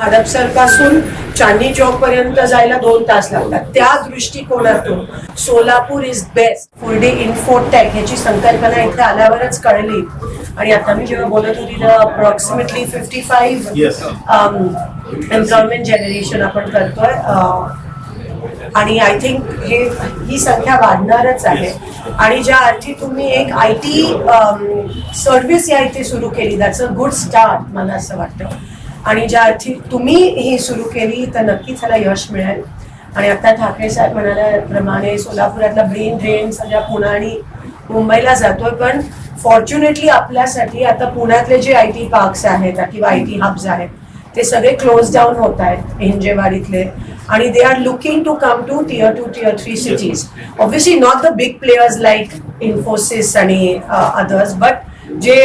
हडपसरपासून चांदणी चौक पर्यंत जायला दोन तास लागतात. त्या दृष्टिकोनातून Solapur is best full day infotech ह्याची संकल्पना इथे आल्यावरच कळली. आणि आता मी जेव्हा बोलत होती तर approximately fifty five. Employment generation आपण करतोय. आणि आय थिंक हे ही संख्या वाढणारच आहे. आणि ज्या अर्थी तुम्ही एक आय टी सर्व्हिस या इथे सुरू केली दॅट्स अ गुड स्टार्ट मला असं वाटतं. आणि ज्या अर्थी तुम्ही ही सुरू केली तर नक्कीच त्याला यश मिळेल. आणि आता ठाकरे साहेब म्हणाल्याप्रमाणे सोलापुरातला ब्रेन ड्रेन सगळ्या पुणे आणि मुंबईला जातोय पण फॉर्च्युनेटली आपल्यासाठी आता पुण्यातले जे आय टी पार्क्स आहेत किंवा आय टी हब्स आहेत ते सगळे क्लोज डाऊन होत आहेत हिंजेवाडीतले आणि they are looking to come to tier two tier three cities obviously not the big players like Infosys आणि अदर्स बट जे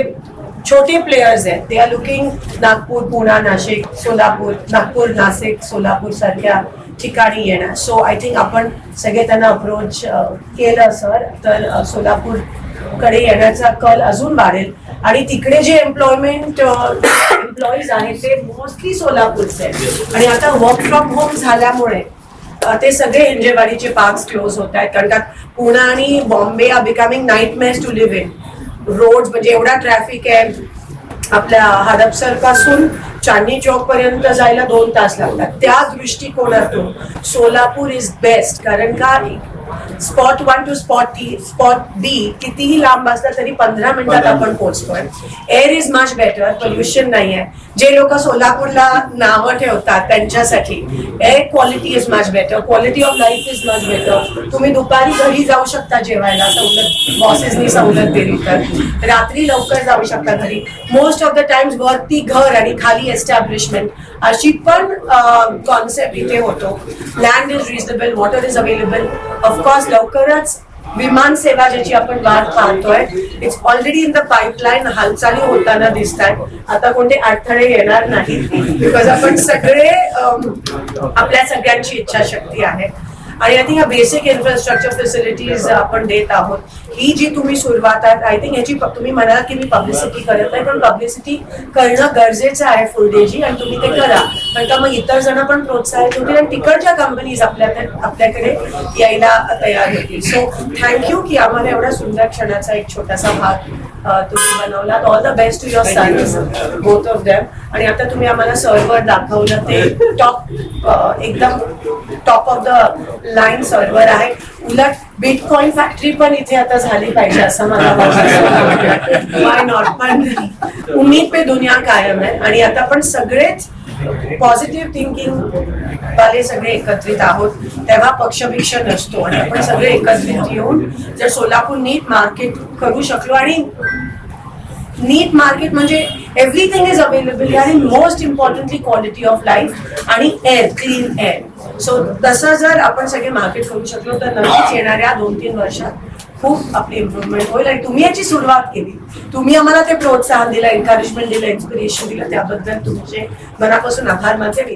छोटे प्लेयर्स आहेत. They are looking Nagpur Poona Nashik Solapur Nagpur Nashik Solapur सारख्या ठिकाणी येणार. So I think आपण सगळे त्यांना अप्रोच केलं सर तर सोलापूरकडे येण्याचा कल अजून वाढेल. आणि तिकडे जे एम्प्लॉयमेंट एम्प्लॉईज आहेत ते मोस्टली सोलापूरचे आहेत. आणि आता वर्क फ्रॉम होम झाल्यामुळे ते सगळे हिंजेवाडीचे पार्क्स क्लोज होत आहेत. कारण का पुणे आणि Bombay are becoming nightmarish to live in road म्हणजे एवढा ट्रॅफिक आहे आपल्या हडपसरपासून चांदणी चौक पर्यंत जायला दोन तास लागतात. त्या दृष्टिकोनातून सोलापूर इज बेस्ट कारण का? Spot one to spot T spot B कितीही लांब असला तरी पंधरा मिनिटात आपण पोहोचतोय. Air is much better pollution नाही आहे जे लोक सोलापूरला नावं ठेवतात त्यांच्यासाठी air quality is much better quality of life is much better तुम्ही दुपारी घरी जाऊ शकता जेवायला सवलत बॉसेसनी सवलत दिली तर. रात्री लवकर जाऊ शकता घरी. मोस्ट ऑफ द टाइम्स वरती घर आणि खाली एस्टॅब्लिशमेंट अशी पण कॉन्सेप्ट इथे होतो. Land is reasonable water is available of course लवकरच विमान सेवा ज्याची आपण वाट पाहतोय it's already in the pipeline हालचाली होताना दिसत आहेत आता कोणते अडथळे येणार नाहीत बिकॉज आपण सगळे आपल्या सगळ्यांची इच्छाशक्ती आहे. आणि आय थिंक या बेसिक इन्फ्रास्ट्रक्चर फेसिलिटीज आपण देत आहोत. ही जी तुम्ही सुरुवात आहे आय थिंक याची तुम्ही म्हणाल की मी पब्लिसिटी करत नाही पण पब्लिसिटी करणं गरजेचं आहे फुल डेची आणि तुम्ही ते करा. कारण का मग इतर जण पण प्रोत्साहित होतील आणि तिकडच्या कंपनीज आपल्या आपल्याकडे यायला तयार होतील. सो थँक्यू की आम्हाला एवढा सुंदर क्षणाचा एक छोटासा भाग तुम्ही बनवला all the best to your sons both of them आणि आता तुम्ही आम्हाला सर्व्हर दाखवलं ते टॉप एकदम top of the line server आहे. उलट बिटकॉइन फॅक्टरी पण इथे आता झाली पाहिजे असं मला वाटतं. वाय नॉट पण उम्मीद पे दुनिया कायम आहे. आणि आता पण सगळेच पॉझिटिव्ह थिंकिंग वाले सगळे एकत्रित आहोत. तेव्हा पक्षभिक्ष नसतो आणि आपण सगळे एकत्रित येऊन जर सोलापूर नीट मार्केट करू शकलो आणि नीट मार्केट म्हणजे एव्हरीथिंग इज अवेलेबल आणि most importantly quality of life आणि एअर क्लीन एअर सो तसं जर आपण सगळे मार्केट करू शकलो तर नक्कीच येणाऱ्या दोन तीन वर्षात खूप आपली इम्प्रुव्हमेंट होईल आणि तुम्ही याची सुरुवात केली. तुम्ही आम्हाला ते प्रोत्साहन दिलं एन्करेजमेंट दिलं इन्स्पिरेशन दिलं त्याबद्दल तुमचे मनापासून आभार मानते मी